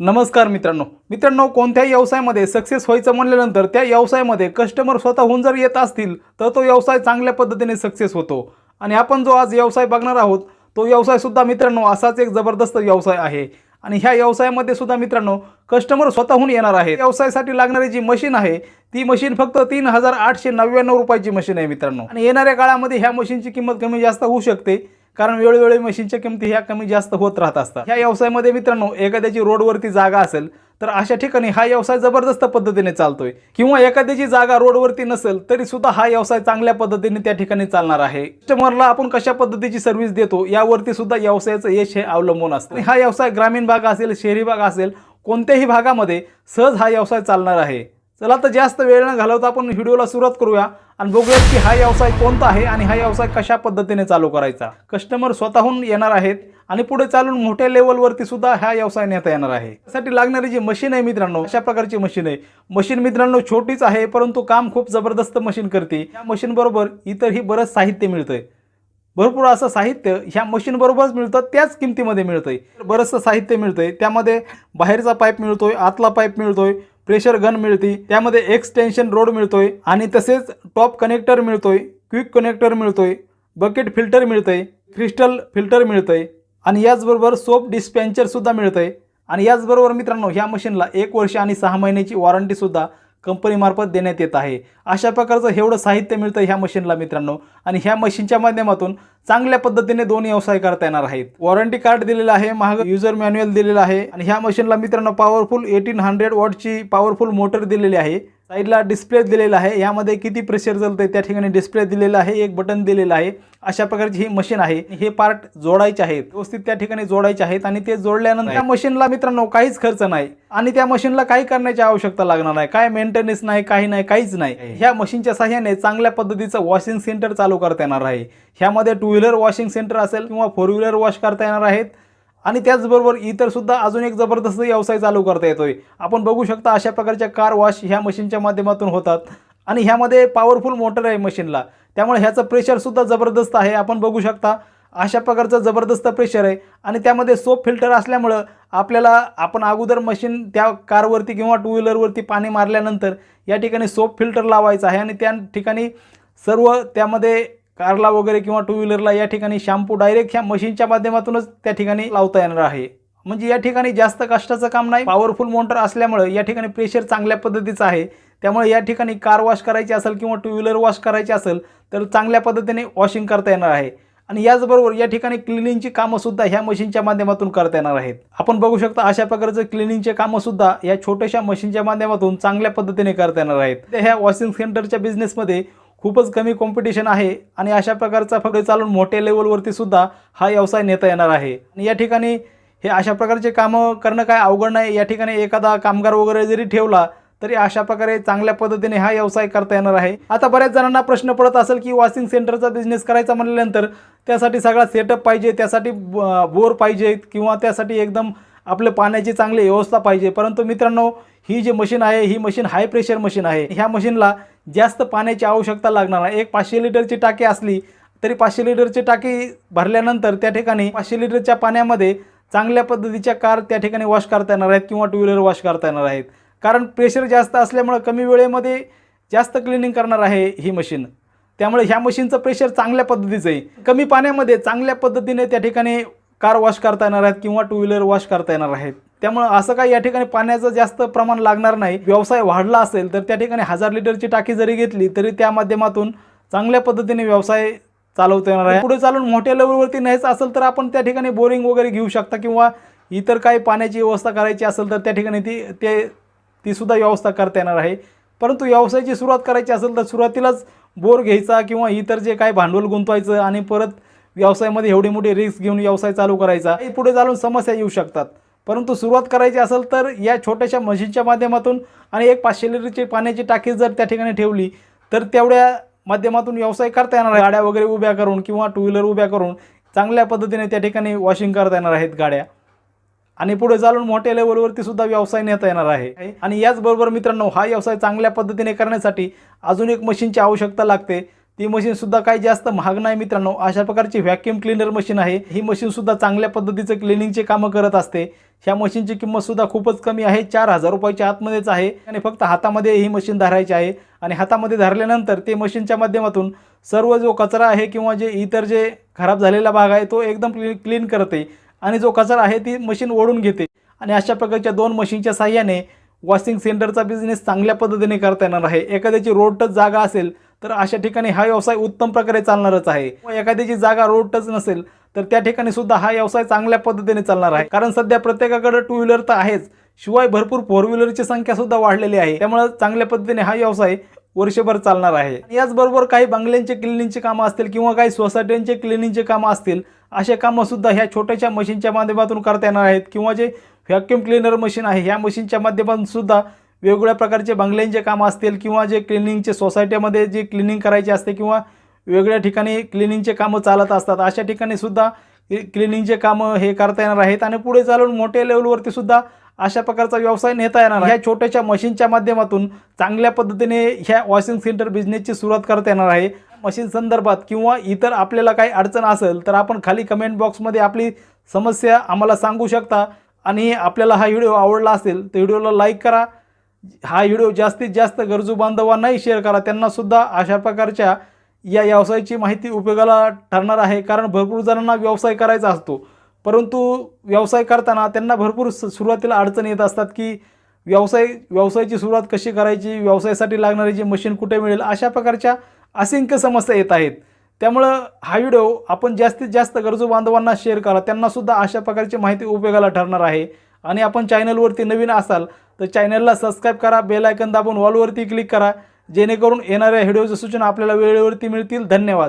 नमस्कार मित्रांनो. मित्रांनो कोणत्याही व्यवसायामध्ये सक्सेस व्हायचं म्हणल्यानंतर त्या व्यवसायामध्ये कस्टमर स्वतःहून जर येत असतील तर तो व्यवसाय चांगल्या पद्धतीने सक्सेस होतो. आणि आपण जो आज व्यवसाय बघणार आहोत तो व्यवसायसुद्धा मित्रांनो असाच एक जबरदस्त व्यवसाय आहे. आणि ह्या व्यवसायामध्ये सुद्धा मित्रांनो कस्टमर स्वतःहून येणार आहे व्यवसायासाठी लागणारी जी मशीन आहे ती मशीन फक्त तीन हजार आठशे नव्याण्णव रुपयाची मशीन आहे मित्रांनो. आणि येणाऱ्या काळामध्ये ह्या मशीनची किंमत कमी जास्त होऊ शकते. कारण वेळोवेळी मशीनच्या किमती ह्या कमी जास्त होत राहत असतात. ह्या व्यवसायामध्ये मित्रांनो एखाद्याची रोडवरती जागा असेल तर अशा ठिकाणी हा व्यवसाय जबरदस्त पद्धतीने चालतोय. किंवा एखाद्याची जागा रोडवरती नसेल तरी सुद्धा हा व्यवसाय चांगल्या पद्धतीने त्या ठिकाणी चालणार आहे. कस्टमरला आपण कशा पद्धतीची सर्व्हिस देतो यावरती सुद्धा व्यवसायाचं यश हे अवलंबून असतं. हा व्यवसाय ग्रामीण भाग असेल शहरी भाग असेल कोणत्याही भागामध्ये सहज हा व्यवसाय चालणार आहे. चला तर जास्त वेळ न घालवता आपण व्हिडिओला सुरुवात करूया आणि बघूयात की हा व्यवसाय कोणता आहे आणि हा व्यवसाय कशा पद्धतीने चालू करायचा. कस्टमर स्वतःहून येणार आहेत आणि पुढे चालून मोठ्या लेवलवरती सुद्धा हा व्यवसाय नेता येणार आहे. त्यासाठी लागणारी जी मशीन आहे मित्रांनो अशा प्रकारची मशीन आहे. मशीन मित्रांनो छोटीच आहे परंतु काम खूप जबरदस्त मशीन करते. या मशीन बरोबर इतरही बरंच साहित्य मिळतंय. भरपूर असं साहित्य ह्या मशीन बरोबरच मिळतं त्याच किमतीमध्ये मिळतंय. बरंचसं साहित्य मिळतंय. त्यामध्ये बाहेरचा पाईप मिळतोय आतला पाईप मिळतोय. प्रेशर गन मिळते त्यामध्ये एक्सटेन्शन रोड मिळतोय आणि तसेच टॉप कनेक्टर मिळतोय क्विक कनेक्टर मिळतोय बकेट फिल्टर मिळतंय क्रिस्टल फिल्टर मिळतंय आणि याचबरोबर सोप डिस्पॅन्चरसुद्धा मिळतंय. आणि याचबरोबर मित्रांनो ह्या मशीनला एक वर्ष आणि सहा महिन्याची वॉरंटीसुद्धा कंपनीमार्फत देण्यात येत आहे. अशा प्रकारचं एवढं साहित्य मिळतं ह्या मशीनला मित्रांनो. आणि ह्या मशीनच्या माध्यमातून चांगल्या पद्धतीने दोन व्यवसाय करता येणार आहेत. वॉरंटी कार्ड दिलेलं आहे महाग युजर मॅन्युअल दिलेलं आहे. आणि ह्या मशीनला मित्रांनो पॉवरफुल एटीन हंड्रेड वॉटची पॉवरफुल मोटर दिलेली आहे. साईडला डिस्प्ले दिलेला आहे. यामध्ये किती प्रेशर चालतंय त्या ठिकाणी डिस्प्ले दिलेला आहे. एक बटन दिलेलं आहे. अशा प्रकारची ही मशीन आहे. हे पार्ट जोडायचे आहेत. व्यवस्थित त्या ठिकाणी जोडायचे आहेत आणि ते जोडल्यानंतर त्या मशीनला मित्रांनो काहीच खर्च नाही. आणि त्या मशीनला काही करण्याची आवश्यकता लागणार नाही. काय मेंटेनन्स नाही काही नाही काहीच नाही. ह्या मशीनच्या सहाय्याने चांगल्या पद्धतीचं वॉशिंग सेंटर चालू करता येणार आहे. ह्यामध्ये टू व्हीलर वॉशिंग सेंटर असेल किंवा फोर व्हीलर वॉश करता येणार आहेत. आणि त्याचबरोबर इतर सुद्धा अजून एक जबरदस्त व्यवसाय चालू करता येतोय. आपण बघू शकता अशा प्रकारच्या कार वॉश ह्या मशीनच्या माध्यमातून होतात. आणि ह्यामध्ये पॉवरफुल मोटर आहे मशीनला. त्यामुळे ह्याचं प्रेशरसुद्धा जबरदस्त आहे. आपण बघू शकता अशा प्रकारचं जबरदस्त प्रेशर आहे. आणि त्यामध्ये सोप फिल्टर असल्यामुळं आपल्याला आपण अगोदर मशीन त्या कारवरती किंवा टू व्हीलरवरती पाणी मारल्यानंतर या ठिकाणी सोप फिल्टर लावायचं आहे. आणि त्या ठिकाणी सर्व त्यामध्ये कारला वगैरे किंवा टू व्हीलरला या ठिकाणी शॅम्पू डायरेक्ट ह्या मशीनच्या माध्यमातूनच त्या ठिकाणी लावता येणार आहे. म्हणजे या ठिकाणी जास्त कष्टाचं काम नाही पॉवरफुल मोटर असल्यामुळे या ठिकाणी प्रेशर चांगल्या पद्धतीचं आहे. त्यामुळे या ठिकाणी कार वॉश करायची असेल किंवा टू व्हीलर वॉश करायची असेल तर चांगल्या पद्धतीने वॉशिंग करता येणार आहे. आणि याचबरोबर या ठिकाणी क्लिनिंगची कामंसुद्धा ह्या मशीनच्या माध्यमातून करता येणार आहेत. आपण बघू शकता अशा प्रकारचं क्लिनिंगचे कामंसुद्धा या छोट्याशा मशीनच्या माध्यमातून चांगल्या पद्धतीने करता येणार आहेत. ह्या वॉशिंग सेंटरच्या बिझनेसमध्ये खूपच कमी कॉम्पिटिशन आहे आणि अशा प्रकारचा फक्त चालून मोठ्या लेवलवरती सुद्धा हा व्यवसाय नेता येणार आहे. आणि या ठिकाणी हे अशा प्रकारचे कामं करणं काय अवघड नाही. या ठिकाणी एखादा कामगार वगैरे जरी ठेवला तरी अशा प्रकारे चांगल्या पद्धतीने हा व्यवसाय करता येणार आहे. आता बऱ्याच जणांना प्रश्न पडत असेल की वॉशिंग सेंटरचा बिझनेस करायचा म्हणल्यानंतर त्यासाठी सगळा सेटअप पाहिजे त्यासाठी बोर पाहिजे किंवा त्यासाठी एकदम आपले पाण्याची चांगली व्यवस्था पाहिजे. परंतु मित्रांनो ही जी मशीन आहे ही मशीन हाय प्रेशर मशीन आहे. ह्या मशीनला जास्त पाण्याची आवश्यकता लागणार नाही. एक पाचशे लिटरची टाकी असली तरी पाचशे लिटरची टाकी भरल्यानंतर त्या ठिकाणी पाचशे लिटरच्या पाण्यामध्ये चांगल्या पद्धतीच्या कार त्या ठिकाणी वॉश करता येणार आहेत किंवा टू व्हीलर वॉश करता येणार आहेत. कारण प्रेशर जास्त असल्यामुळं कमी वेळेमध्ये जास्त क्लिनिंग करणार आहे ही मशीन. त्यामुळे ह्या मशीनचं प्रेशर चांगल्या पद्धतीचं आहे. कमी पाण्यामध्ये चांगल्या पद्धतीने त्या ठिकाणी कार वॉश करता येणार आहेत किंवा टू व्हीलर वॉश करता येणार आहेत. त्यामुळं असं काही या ठिकाणी पाण्याचं जास्त प्रमाण लागणार नाही. व्यवसाय वाढला असेल तर त्या ठिकाणी हजार लिटरची टाकी जरी घेतली तरी त्या माध्यमातून चांगल्या पद्धतीने व्यवसाय चालवता येणार आहे. पुढे चालून मोठ्या लेवलवरती न्यायचं असेल तर आपण त्या ठिकाणी बोरिंग वगैरे घेऊ शकता किंवा इतर काही पाण्याची व्यवस्था करायची असेल तर त्या ठिकाणी ती ते तीसुद्धा व्यवस्था करता येणार आहे. परंतु व्यवसायाची सुरुवात करायची असेल तर सुरुवातीलाच बोर घ्यायचा किंवा इतर जे काही भांडवल गुंतवायचं आणि परत व्यवसायामध्ये एवढी मोठी रिस्क घेऊन व्यवसाय चालू करायचा. पुढे चालून समस्या येऊ शकतात. परंतु सुरुवात करायची असेल तर या छोट्याशा मशीनच्या माध्यमातून आणि एक पाचशे लिटरची पाण्याची टाकी जर त्या ठिकाणी ठेवली तर तेवढ्या माध्यमातून व्यवसाय करता येणार आहे. गाड्या वगैरे उभ्या करून किंवा टू व्हीलर उभ्या करून चांगल्या पद्धतीने त्या ठिकाणी वॉशिंग करता येणार आहेत गाड्या. आणि पुढे चालून मोठ्या लेवलवरती सुद्धा व्यवसाय नेता येणार आहे. आणि याचबरोबर मित्रांनो हा व्यवसाय चांगल्या पद्धतीने करण्यासाठी अजून एक मशीनची आवश्यकता लागते. ती मशीनसुद्धा काही जास्त महाग नाही मित्रांनो. अशा प्रकारची व्हॅक्युम क्लिनर मशीन आहे. ही मशीनसुद्धा चांगल्या पद्धतीचं क्लिनिंगचे कामं करत असते. ह्या मशीनची किंमतसुद्धा खूपच कमी आहे. चार हजार रुपयाच्या आतमध्येच आहे. आणि फक्त हातामध्ये ही मशीन धरायची आहे. आणि हातामध्ये धरल्यानंतर ते मशीनच्या माध्यमातून सर्व जो कचरा आहे किंवा जे इतर जे खराब झालेला भाग आहे तो एकदम क्लीन क्लीन करते. आणि जो कचरा आहे ती मशीन ओढून घेते. आणि अशा प्रकारच्या दोन मशीनच्या साह्याने वॉशिंग सेंटरचा बिझनेस चांगल्या पद्धतीने करता येणार आहे. एखाद्याची रोड जागा असेल तर अशा ठिकाणी हा व्यवसाय उत्तम प्रकारे चालणारच आहे. एखाद्याची जागा रोड टच नसेल तर त्या ठिकाणी सुद्धा हा व्यवसाय चांगल्या पद्धतीने चालणार आहे. कारण सध्या प्रत्येकाकडे टू व्हीलर तर आहेच. शिवाय भरपूर फोर व्हीलरची संख्या सुद्धा वाढलेली आहे. त्यामुळे चांगल्या पद्धतीने हा व्यवसाय वर्षभर चालणार आहे. याचबरोबर काही बंगल्यांचे क्लिनिंगचे कामं असतील किंवा काही सोसायट्यांचे क्लिनिंगचे कामं असतील असे कामं सुद्धा ह्या छोट्याशा मशीनच्या माध्यमातून करता येणार आहेत. किंवा जे व्हॅक्युम क्लिनर मशीन आहे ह्या मशीनच्या माध्यमातून सुद्धा वेगवेगळ्या प्रकारचे बंगल्यांचे कामं असतील किंवा जे क्लिनिंगचे सोसायटीमध्ये जे क्लिनिंग करायचे असते किंवा वेगळ्या ठिकाणी क्लिनिंगचे कामं चालत असतात अशा ठिकाणी सुद्धा क्लिनिंगचे कामं हे करता येणार आहेत आणि पुढे चालून मोठ्या लेवलवरती सुद्धा अशा प्रकारचा व्यवसाय नेता येणार ह्या छोट्याशा मशीनच्या माध्यमातून चांगल्या पद्धतीने ह्या वॉशिंग सेंटर बिझनेसची सुरुवात करता येणार आहे. मशीन संदर्भात किंवा इतर आपल्याला काही अडचण असेल तर आपण खाली कमेंट बॉक्समध्ये आपली समस्या आम्हाला सांगू शकता आणि आपल्याला हा व्हिडिओ आवडला असेल तर व्हिडिओला लाईक करा. हा व्हिडिओ जास्तीत जास्त गरजू बांधवांनाही शेअर करा. त्यांनासुद्धा अशा प्रकारच्या या व्यवसायाची माहिती उपयोगाला ठरणार आहे. कारण भरपूर जणांना व्यवसाय करायचा असतो. परंतु व्यवसाय करताना त्यांना भरपूर स- सुरुवातीला अडचण येत असतात की व्यवसाय व्यवसायाची सुरुवात कशी करायची? व्यवसायासाठी लागणारी जी मशीन कुठे मिळेल? अशा प्रकारच्या असंख्य समस्या येत आहेत. त्यामुळं हा व्हिडिओ आपण जास्तीत जास्त गरजू बांधवांना शेअर करा. त्यांनासुद्धा अशा प्रकारची माहिती उपयोगाला ठरणार आहे. आणि आपण चॅनलवरती नवीन असाल तर चॅनलला सबस्क्राईब करा बेल आयकन दाबून वॉलवरती क्लिक करा. जेणेकरून येणाऱ्या व्हिडिओच्या सूचना आपल्याला वेळेवरती मिळतील. धन्यवाद.